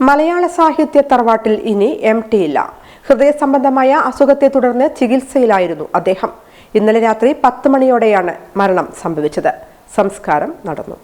മലയാള സാഹിത്യ തറവാട്ടിൽ ഇനി എം ടി ഇല്ല. ഹൃദയ സംബന്ധമായ അസുഖത്തെ തുടർന്ന് ചികിത്സയിലായിരുന്നു അദ്ദേഹം. ഇന്നലെ രാത്രി പത്ത് മണിയോടെയാണ് മരണം സംഭവിച്ചത്. സംസ്കാരം നടന്നു.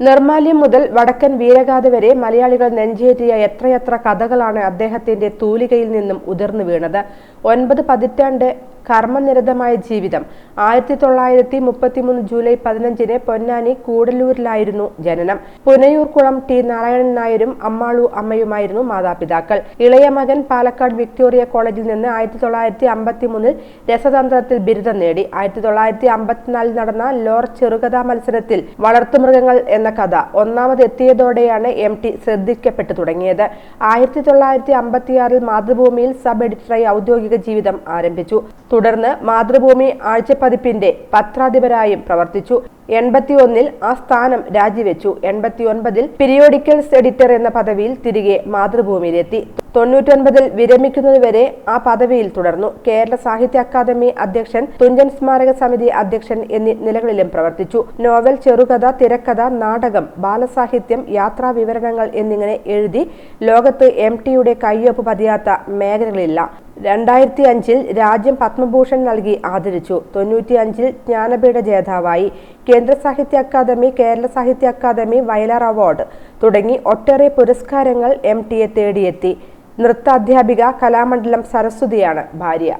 നിർമാല്യം മുതൽ വടക്കൻ വീരഗാഥ വരെ മലയാളികൾ നെഞ്ചേറ്റിയ എത്രയെത്ര കഥകളാണ് അദ്ദേഹത്തിന്റെ തൂലികയിൽ നിന്നും ഉതിർന്നു വീണത്. ഒൻപത് പതിറ്റാണ്ട് കർമ്മനിരതമായ ജീവിതം. ആയിരത്തി തൊള്ളായിരത്തി മുപ്പത്തിമൂന്ന് ജൂലൈ പതിനഞ്ചിന് പൊന്നാനി കൂടല്ലൂരിലായിരുന്നു ജനനം. പുനയൂർക്കുളം ടി നാരായണൻ നായരും അമ്മാളു അമ്മയുമായിരുന്നു മാതാപിതാക്കൾ. ഇളയ മകൻ പാലക്കാട് വിക്ടോറിയ കോളേജിൽ നിന്ന് ആയിരത്തി തൊള്ളായിരത്തി അമ്പത്തി മൂന്നിൽ രസതന്ത്രത്തിൽ ബിരുദം നേടി. ആയിരത്തി തൊള്ളായിരത്തി അമ്പത്തിനാലിൽ നടന്ന ലോർ ചെറുകഥാ മത്സരത്തിൽ വളർത്തുമൃഗങ്ങൾ എന്ന കഥ ഒന്നാമത് എത്തിയതോടെയാണ് എം ടി ശ്രദ്ധിക്കപ്പെട്ടു തുടങ്ങിയത്. ആയിരത്തി തൊള്ളായിരത്തി അമ്പത്തിയാറിൽ മാതൃഭൂമിയിൽ സബ് എഡിറ്ററായി ഔദ്യോഗിക ജീവിതം ആരംഭിച്ചു. തുടർന്ന് മാതൃഭൂമി ആഴ്ചപ്പതിപ്പിന്റെ പത്രാധിപരായും പ്രവർത്തിച്ചു. എൺപത്തിയൊന്നിൽ ആ സ്ഥാനം രാജിവെച്ചു. എൺപത്തിയൊൻപതിൽ പിരിയോഡിക്കൽസ് എഡിറ്റർ എന്ന പദവിയിൽ തിരികെ മാതൃഭൂമിയിലെത്തി. തൊണ്ണൂറ്റൊൻപതിൽ വിരമിക്കുന്നതുവരെ ആ പദവിയിൽ തുടർന്നു. കേരള സാഹിത്യ അക്കാദമി അധ്യക്ഷൻ തുഞ്ചൻ സ്മാരക സമിതി അധ്യക്ഷൻ എന്നീ നിലകളിലും പ്രവർത്തിച്ചു. നോവൽ ചെറുകഥ തിരക്കഥ നാടകം ബാലസാഹിത്യം യാത്രാ വിവരണങ്ങൾ എന്നിങ്ങനെ എഴുതി ലോകത്ത് എം ടിയുടെ കയ്യൊപ്പ് പതിയാത്ത മേഖലകളില്ല. രണ്ടായിരത്തി അഞ്ചിൽ രാജ്യം പത്മഭൂഷൺ നൽകി ആദരിച്ചു. തൊണ്ണൂറ്റി അഞ്ചിൽ ജ്ഞാനപീഠ ജേതാവായി. കേന്ദ്ര സാഹിത്യ അക്കാദമി കേരള സാഹിത്യ അക്കാദമി വയലാർ അവാർഡ് തുടങ്ങി ഒട്ടേറെ പുരസ്കാരങ്ങൾ എം ടിയെ തേടിയെത്തി. നൃത്താധ്യാപിക കലാമണ്ഡലം സരസ്വതിയാണ് ഭാര്യ.